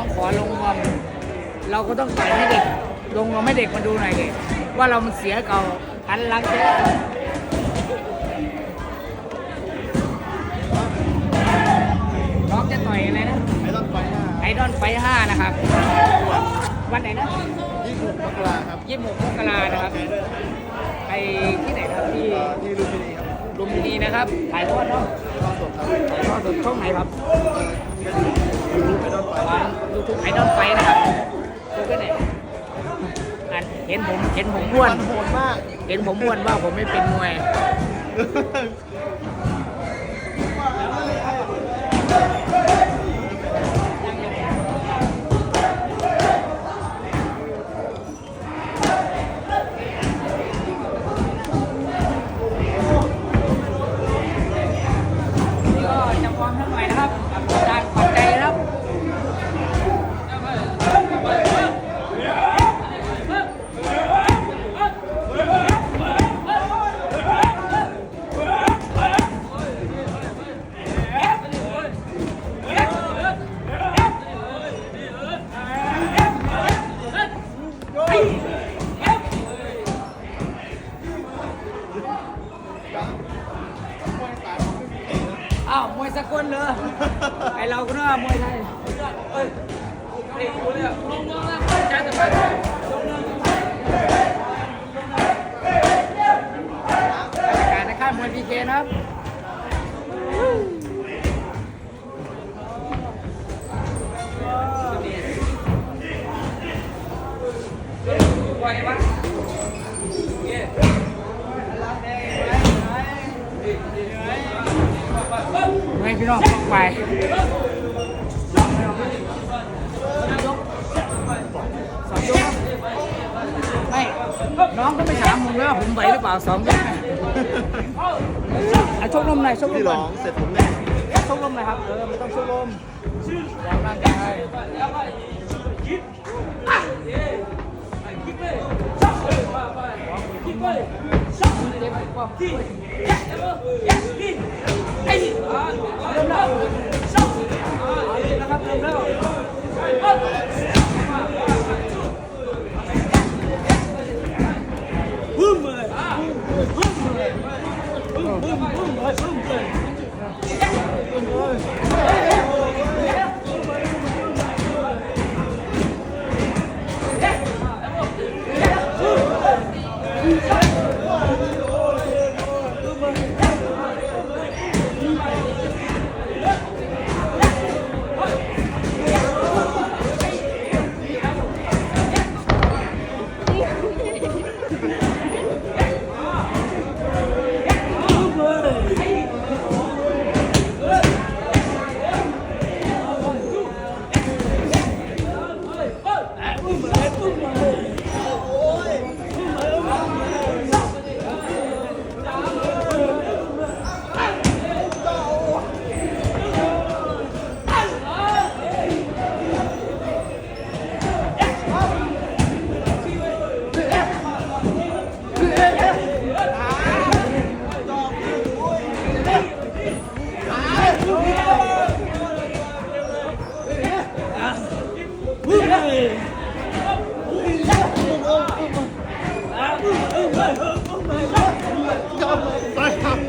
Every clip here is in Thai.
องขอลงนวมเราก็ต้องต่อยให้เด็ก ลงนวมให้เด็กมาดูหน่อยดิว่าเรามันเสียเก่าหันหลังเจ๊น้องจะต่อยอะไรนะไอ้ต้นไฟหน้าไอดอลไฟห้านะครับ วันไหนนะยี่สิบมกราครับยี่สิบหกมกรานะครับแพ้ด้วยนะครับไปที่ไหนครับที่เอ่อที่ลุมพินีครับลุมพินีนะครับถ่ายทอดเนาะต้องสดครับถ่ายทอดสดช่องไหนครับ ยูทูบไอ้ต้นไฟยูทูบไอดอลไฟนะครับดูกันไหนอันเห็นผมเห็นผมม้วนมันโหดมาก เห็นผมม้วนว่าผมไม่เป็นมวย อ้าวมวยสกลเลยไอเราก็นึกว่ามวยไทยเอ้ยนี่กูเนี่ยลงเมืองล้วจ้าจะไปบรรยากาศในค่ายมวยพีเคนะครับไปส องยกครับไม่น้องก็ไม่ถามผมเลยว่าผมไหวหรือเปล่าสองยกเนี่ยอะชกลมหน่อยชกลที่มหร้น่ออยงเสร็จผมแน่ชกลมหน่อยครับเออไม่ต้องชกลมแรงร่างกาย เริ่ Come on, back up.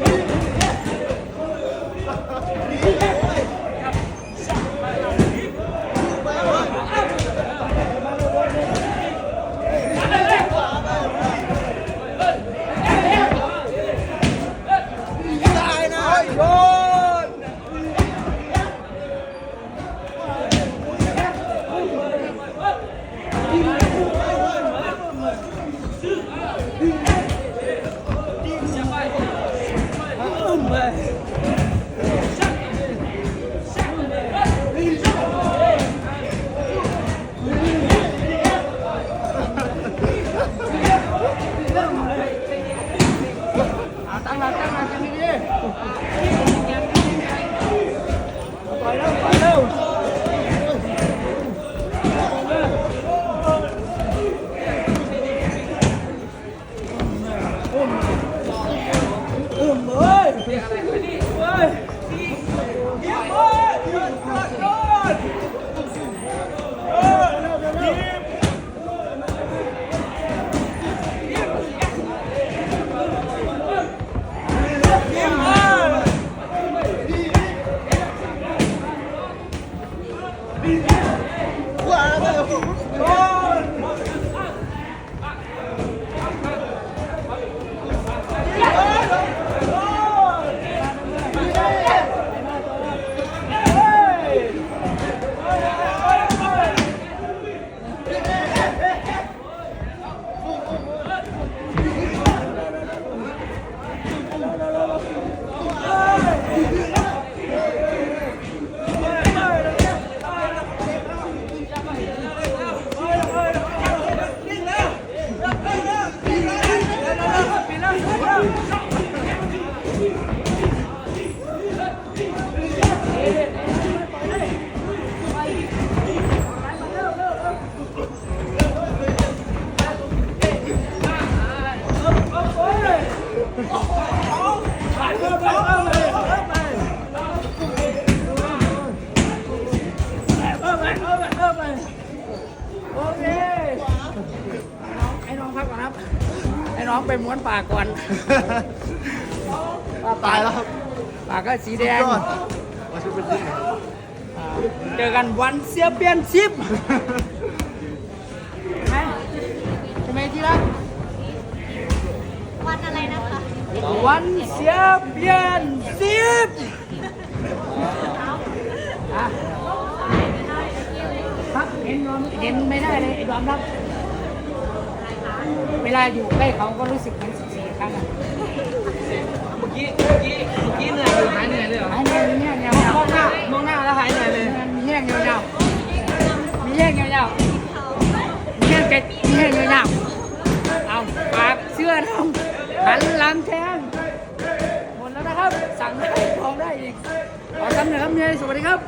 มแล้วเริ่มแล้วครับเริ่มแล้ว โอเคให้น้องพักก่อนครับให้น้องไปม้วนปากก่อน ตายแล้วครับปากก็สีแดง ยอดมาชุดเป็นที่ไหนเจอกันวันเสียเปลี่ยนชิปไหมใช่ไหมที่รัก วันเสียเปลี่ยนชิปอะครับเห็นนอนเห็นไม่ได้เลยไอ้ดอมครับ เวลาอยู่ใกล้เขาก็รู้สึกเหมือนสิบสี่ครั้งอะเมื่อกี้เมื่อกี้เมื่อกี้เหนื่อยอยู่หายเหนื่อยเลยเหรอหายเหนื่อยมีแห้งยาวมองหน้ามองหน้าแล้วหายเหนื่อยเลยๆมีแห้งยาวๆมีแห้งยาวๆมีแห้งเป็ดมีแห้งยาวๆเอาปากเสื้อทำ หันหลังแทงหมดแล้วนะครับ สั่งได้ของได้อีกขอคำเร็จครับเมียสวัสดีครับ